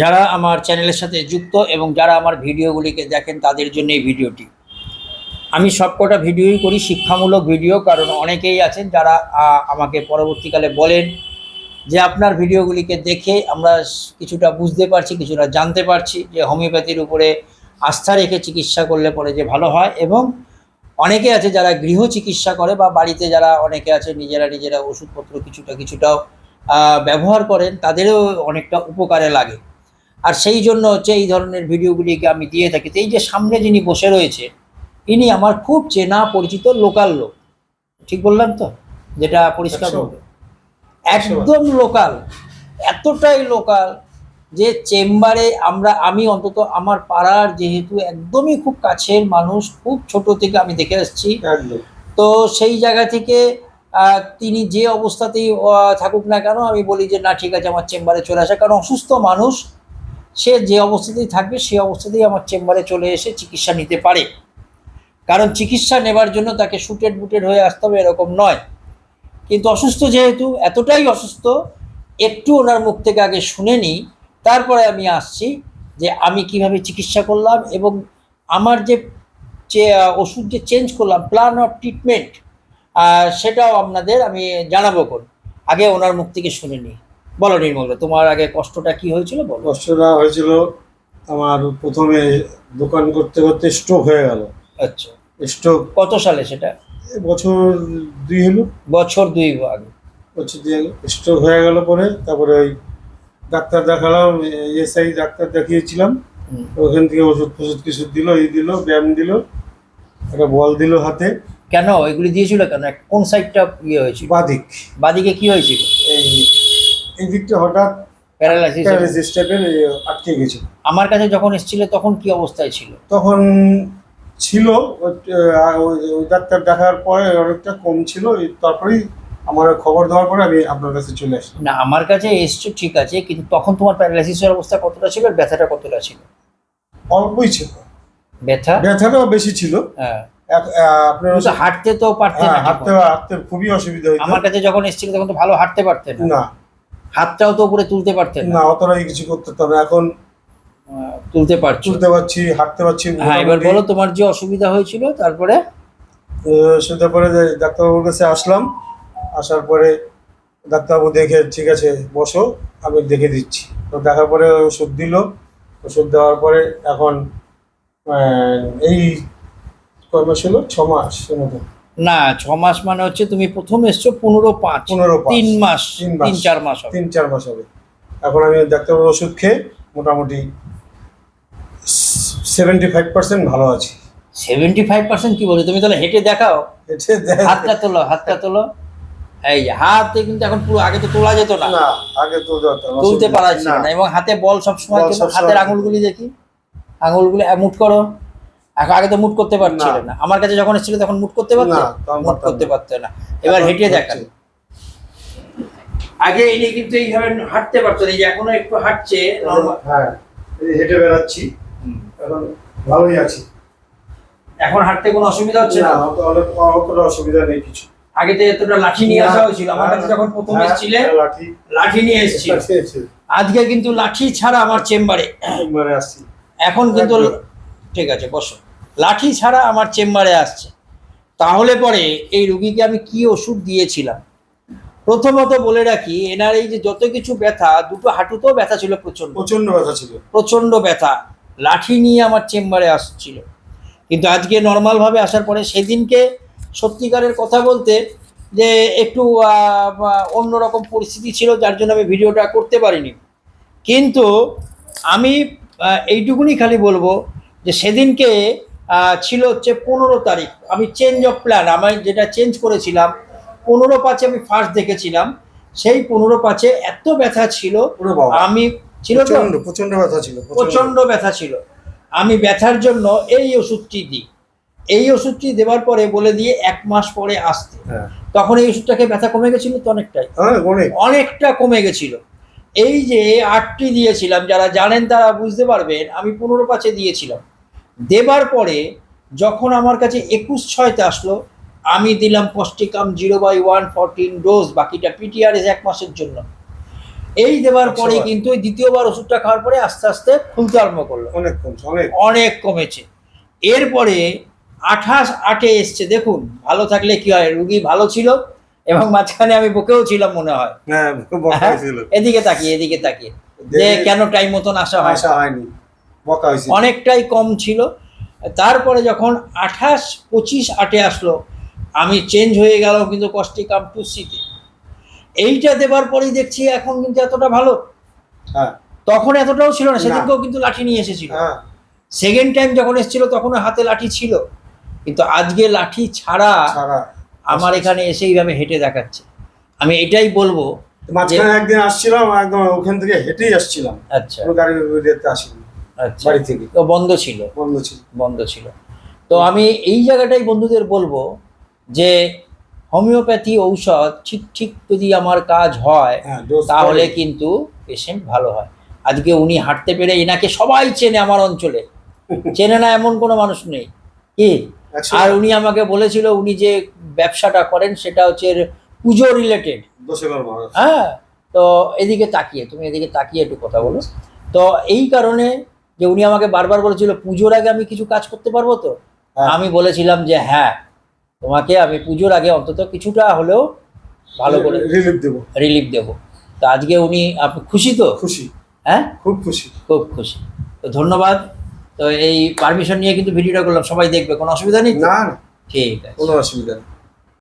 যারা আমার চ্যানেলের সাথে যুক্ত এবং যারা আমার ভিডিওগুলিকে দেখেন তাদের জন্য এই ভিডিওটি। আমি সবকটা ভিডিওই করি, শিক্ষামূলক ভিডিও, কারণ অনেকেই আছেন যারা আমাকে পরবর্তীকালে বলেন যে আপনার ভিডিওগুলিকে দেখে আমরা কিছুটা বুঝতে পারছি, কিছুটা জানতে পারছি যে হোমিওপ্যাথির উপরে আস্থা রেখে চিকিৎসা করলে পরে যে ভালো হয় এবং অনেকে আছে যারা গৃহ চিকিৎসা করে বা বাড়িতে যারা অনেকে আছে নিজেরা নিজেরা ওষুধপত্র কিছুটা, কিছুটাও ব্যবহার করেন, তাদেরও অনেকটা উপকারে লাগে। আর সেই জন্য হচ্ছে এই ধরনের ভিডিওগুলিকে আমি দিয়ে থাকি। তো এই যে সামনে যিনি বসে রয়েছে ইনি আমার খুব চেনা পরিচিত লোকাল লোক। ঠিক বললাম তো? যেটা পরিষ্কার। বলব। একদম লোকাল। এতটাই লোকাল যে চেম্বারে আমরা আমি অন্তত আমার পাড়ার যেহেতু একদমই খুব কাছের মানুষ খুব ছোট থেকে আমি দেখে আসছি। তো সেই জায়গা থেকে তিনি যে অবস্থাতেই থাকুক না কেন আমি বলি যে না ঠিক আছে আমার চেম্বারে চলে আসা। কারণ অসুস্থ মানুষ সে যে অবস্থাতেই থাকবে সেই অবস্থাতেই আমার চেম্বারে চলে এসে চিকিৎসা নিতে পারে। কারণ চিকিৎসা নেবার জন্য তাকে শুটেড বুটেড হয়ে আসতে হবে এরকম নয়। কিন্তু অসুস্থ যেহেতু, এতটাই অসুস্থ, একটু ওনার মুখ থেকে আগে শুনে নিই তারপরে আমি আসছি যে আমি কীভাবে চিকিৎসা করলাম এবং আমার যে ওষুধ যে চেঞ্জ করলাম প্ল্যান অফ ট্রিটমেন্ট সেটাও আপনাদের আমি জানাব কোন আগে ওনার মুখ থেকে শুনে নিই বলো নির্মল তোমার আগে কষ্টটা কি হয়েছিল বলো। কষ্টটা হয়েছিল আমার প্রথমে দোকান করতে করতে স্ট্রোক হয়ে গেল। আচ্ছা। স্ট্রোক কত সালে সেটা? বছর দুই হলো। বছর দুই আগে। বছর দুই স্ট্রোক হয়ে গেল পরে তারপরে ওই ডাক্তার দেখালাম এসআই ডাক্তার দেখিয়েছিলাম। ওখান থেকে ওষুধ ফষুধ কিছু দিল এই দিল ব্যায়াম দিল একটা বল দিল হাতে। কেন? এগুলি দিয়েছিল কেন? কোন সাইডটা ইয়ে হয়েছিল? বাদিক। বাদিকে কি হয়েছিল? এই এই দিকটা হঠাৎ প্যারালাইসিস প্যারালাইসিস টাইপের আটকে গেছিল আমার কাছে যখন এসেছিল তখন কি অবস্থায় ছিল? তখন ছিল ওই- ডাক্তার দেখার পরে অনেকটা কম ছিল। তারপরেই আমার খবর দেওয়ার পরে আমি আপনার কাছে চলে আসলাম। না আমার কাছে এসছো ঠিক আছে কিন্তু তখন তোমার প্যারালাইসিসের অবস্থা কতটা ছিল আর ব্যথাটা কতটা ছিল? অল্পই ছিল। ব্যথা? ব্যথাটাও বেশি ছিল। হ্যাঁ। আপনার হাঁটতে তো পারতে হ্যাঁ, না হাঁটতে হাঁটতে খুবই অসুবিধা আমার কাছে যখন এসেছিল তখন তো ভালো হাঁটতে পারতে না। না হাতটাও তো উপরে তুলতে পারতেন না। অতটাই কিছু করতে না। এখন তুলতে পারছি। তুলতে পারছি হাঁটতে পারছি হ্যাঁ এবার বলো তোমার যে অসুবিধা হয়েছিল তারপরে? সেটা পরে ডাক্তারবাবুর কাছে আসলাম। আসার পরে ডাক্তারবাবু দেখে ঠিক আছে বসো আমি দেখে দিচ্ছি। তো দেখার পরে ওষুধ দিল। ওষুধ দেওয়ার পরে এখন এই কয় মাস হলো? ছ মাস মতো। না ছ মাস মানে হচ্ছে তুমি প্রথম এসছো পনেরো পাঁচ পনেরো তিন মাস তিন চার মাস তিন চার মাস হবে। এখন আমি ডাক্তারবাবুর ওষুধ খেয়ে মোটামুটি সেভেন্টি ফাইভ পার্সেন্ট ভালো আছি। সেভেন্টি ফাইভ পার্সেন্ট কি বলে? তুমি তাহলে হেঁটে দেখাও। হাতটা তোলো হাতটা তোলো। এই যে হাতে কিন্তু এখন পুরো আগে তো তোলা যেত না। আগে তো তুলতে পারা ছিল না। এবং হাতে বল সবসময় হাতের আঙুলগুলি দেখি। আঙুলগুলি মুট করো। আগে তো মুট করতে পারছিলে না। না। আমার কাছে যখন এসেছিল তখন মুট করতে পারতে? না, তখন মুট করতে পারতো না। এবার হেঁটে। দেখান। আগে ইনি কিন্তু এইভাবে হাঁটতে পারতো না এই যে এখনও একটু হাঁটছে হ্যাঁ এই হেঁটে বেড়াচ্ছি এখন ভালোই আছি। এখন হাঁটতে কোনো অসুবিধা হচ্ছে না অতটা অসুবিধা নেই কিছু। আগে তো এতটা লাঠি নিয়ে আসা হয়েছিল। আমার কাছে যখন প্রথম হ্যাঁ, এসেছিলে হ্যাঁ, লাঠি। লাঠি নিয়ে এসেছিল। আজকে কিন্তু লাঠি ছাড়া আমার চেম্বারে। একবারে আসছি। এখন কিন্তু ঠিক আছে বসো। লাঠি ছাড়া আমার চেম্বারে আসছে। তাহলে পরে এই রুগীকে আমি কি ওষুধ দিয়েছিলাম? প্রথমত বলে রাখি এনার এই যে যত কিছু ব্যথা দুটো হাঁটুতেও ব্যথা ছিল প্রচণ্ড প্রচণ্ড ব্যথা ছিল। প্রচণ্ড ব্যথা। লাঠি নিয়ে আমার চেম্বারে আসছিল। কিন্তু আজকে নর্মালভাবে আসার পরে সেদিনকে সত্যিকারের কথা বলতে যে একটু অন্যরকম পরিস্থিতি ছিল যার জন্য আমি ভিডিওটা করতে পারিনি। কিন্তু আমি এইটুকুনি খালি বলব যে সেদিনকে ছিল হচ্ছে পনেরো তারিখ। আমি চেঞ্জ অফ প্ল্যান আমি যেটা চেঞ্জ করেছিলাম পনেরো পাঁচে আমি ফার্স্ট দেখেছিলাম। সেই পনেরো পাঁচে এত ব্যথা ছিল আমি ছিল প্রচণ্ড ব্যথা ছিল প্রচণ্ড ব্যথা ছিল। আমি ব্যথার জন্য এই ওষুধটি দিই। এই ওষুধটি দেওয়ার পরে বলে দিয়ে এক মাস পরে আসতে। হ্যাঁ। তখন এই ওষুধটাকে ব্যথা কমে গেছিল তো অনেকটাই। হ্যাঁ অনেকটা কমে গেছিল। এই যে আটটি দিয়েছিলাম যারা জানেন তারা বুঝতে পারবেন আমি পনেরো পাঁচে দিয়েছিলাম। দেবার পরে যখন আমার কাছে একুশ ছয়তে আসলো আমি দিলাম পস্টিকাম zero by one fourteen dose বাকিটা পিটিআরএস এক মাসের জন্য। এই দেওয়ার পরে কিন্তু দ্বিতীয়বার ওষুধটা খাওয়ার পরে আস্তে আস্তে খুলতে আরম্ভ করল। অনেক কমছে অনেক। কমেছে। এরপরে আঠাশ আটে এসছে দেখুন ভালো থাকলে কি হয় রুগী ভালো ছিল এবং মাঝখানে আমি বকেও ছিলাম মনে হয়। হ্যাঁ হ্যাঁ, এদিকে তাকিয়ে এদিকে তাকিয়ে। যে কেন টাইম মতন আসা হয় আসা হয়নি। অনেকটাই কম ছিল। তারপরে যখন আঠাশ পঁচিশ আটে আসলো আমি চেঞ্জ হয়ে গেল কিন্তু কষ্টি কাম টু সিতে এইটা দেবার পরেই দেখছি এখন কিন্তু এতটা ভালো। হ্যাঁ। তখন এতটাও ছিল না। সেদিনকেও কিন্তু লাঠি নিয়ে এসেছিল। হ্যাঁ। সেকেন্ড টাইম যখন এসেছিল তখন হাতে লাঠি ছিল। কিন্তু আজকে লাঠি ছাড়া আমার এখানে এসে এইভাবে হেঁটে দেখাচ্ছে। আমি এটাই বলব মাঝখানে একদিন আসছিলাম একদম ওখান থেকে হেঁটেই আসছিলাম। আচ্ছা। গাড়ি আসিনি। আচ্ছা বাড়ি থেকে। তো বন্ধ ছিল। বন্ধ ছিল। বন্ধ ছিল। তো আমি এই জায়গাটাই বন্ধুদের বলব যে হোমিওপ্যাথি ঔষধ ঠিক ঠিক যদি আমার কাজ হয় হ্যাঁ তাহলে কিন্তু পেশেন্ট ভালো হয়। আজকে উনি হাঁটতে পেরে এনাকে সবাই চেনে আমার অঞ্চলে। চেনে না এমন কোনো মানুষ নেই। কি? আর উনি আমাকে বলেছিল উনি যে ব্যবসাটা করেন সেটা হচ্ছে পুজো রিলেটেড হ্যাঁ তো এদিকে তাকিয়ে তুমি এদিকে তাকিয়ে একটু কথা বলো। তো এই কারণে যে উনি আমাকে বারবার বলেছিল পুজোর আগে আমি কিছু কাজ করতে পারব তো? হ্যাঁ। আমি বলেছিলাম যে হ্যাঁ তোমাকে আমি পুজোর আগে অন্তত কিছুটা হলেও ভালো করে রিলিফ দেবো। রিলিফ দেবো। তো আজকে উনি আপনি খুশি তো? খুশি। হ্যাঁ? খুব খুশি। খুব খুশি। তো ধন্যবাদ। তো এই পারমিশন নিয়ে কিন্তু ভিডিওটা করলাম। সবাই দেখবে কোনো অসুবিধা নেই না। ঠিক আছে। কোনো অসুবিধা নেই।